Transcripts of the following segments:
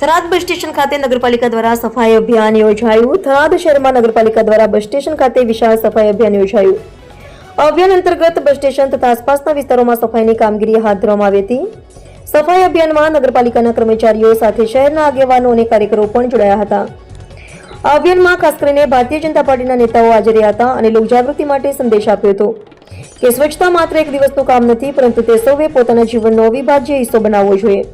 Tharad bus station ખાતે નગરપાલિકા દ્વારા સફાઈ અભિયાન યોજાયું. થરાદ શહેરમાં નગરપાલિકા દ્વારા બસ સ્ટેશન ખાતે વિશાળ સફાઈ અભિયાન યોજાયું. અભિયાન અંતર્ગત બસ સ્ટેશન તથા આસપાસના વિસ્તારોમાં સફાઈની કામગીરી હાથ ધરવામાં આવી હતી. સફાઈ અભિયાનમાં નગરપાલિકાના કર્મચારીઓ સાથે શહેરના આગેવાનો અને કાર્યકરો પણ જોડાયા હતા. આ અભિયાનમાં ખાસ કરીને ભારતીય જનતા પાર્ટીના નેતાઓ હાજર રહ્યા હતા અને લોકજાગૃતિ માટે સંદેશ આપ્યો હતો કે સ્વચ્છતા માત્ર એક દિવસનું કામ નથી, પરંતુ તે સૌએ પોતાના જીવનનો અવિભાજ્ય હિસ્સો બનાવવો જોઈએ.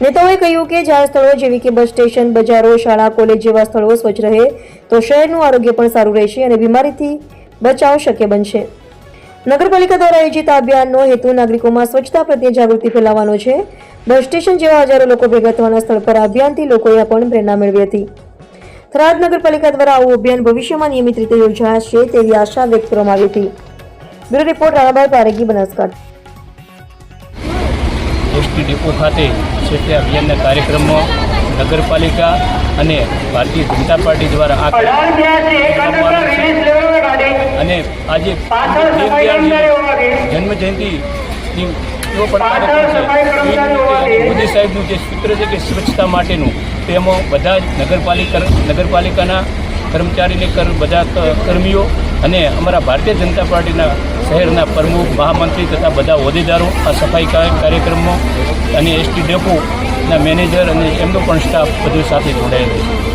નેતાઓએ કહ્યું કે જાહેર સ્થળો જેવી કે બસ સ્ટેશન, બજારો, શાળા, કોલેજ જેવા સ્થળો સ્વચ્છ રહે, તો શહેરનું આરોગ્ય પણ સારું રહેશે અને બીમારીથી બચાવ શક્ય બનશે. નગરપાલિકા દ્વારા આયોજિત આ અભિયાનનો હેતુ નાગરિકોમાં સ્વચ્છતા પ્રત્યે જાગૃતિ ફેલાવવાનો છે. બસ સ્ટેશન જેવા હજારો લોકો ભેગા થવાના સ્થળ પર અભિયાનથી લોકોએ પણ પ્રેરણા મેળવી હતી. થરાદ નગરપાલિકા દ્વારા આવું અભિયાન ભવિષ્યમાં નિયમિત રીતે યોજાશે તેવી આશા વ્યક્ત કરવામાં આવી હતી. Bureau report Ranabhai Paregi Banaskantha. ST depot ખાતે સ્વચ્છતા અભિયાનના કાર્યક્રમમાં નગરપાલિકા અને ભારતીય જનતા પાર્ટી દ્વારા આ. અને આજે દીનદયાળની જન્મ જયંતિની એવો પણ કાર્યક્રમ છે. મોદી સાહેબનું જે સૂત્ર છે કે સ્વચ્છતા માટેનું તેમાં બધા જ નગરપાલિકા નગરપાલિકાના કર્મચારીને કર બધા કર્મીઓ અને અમારા ભારતીય જનતા પાર્ટીના શહેરના પ્રમુખ, મહામંત્રી તથા બધા હોદ્દેદારો આ સફાઈ કા- કાર્યક્રમમાં અને એસટી ડેપોના મેનેજર અને એમનો પણ સ્ટાફ બધું સાથે જોડાયેલો છે.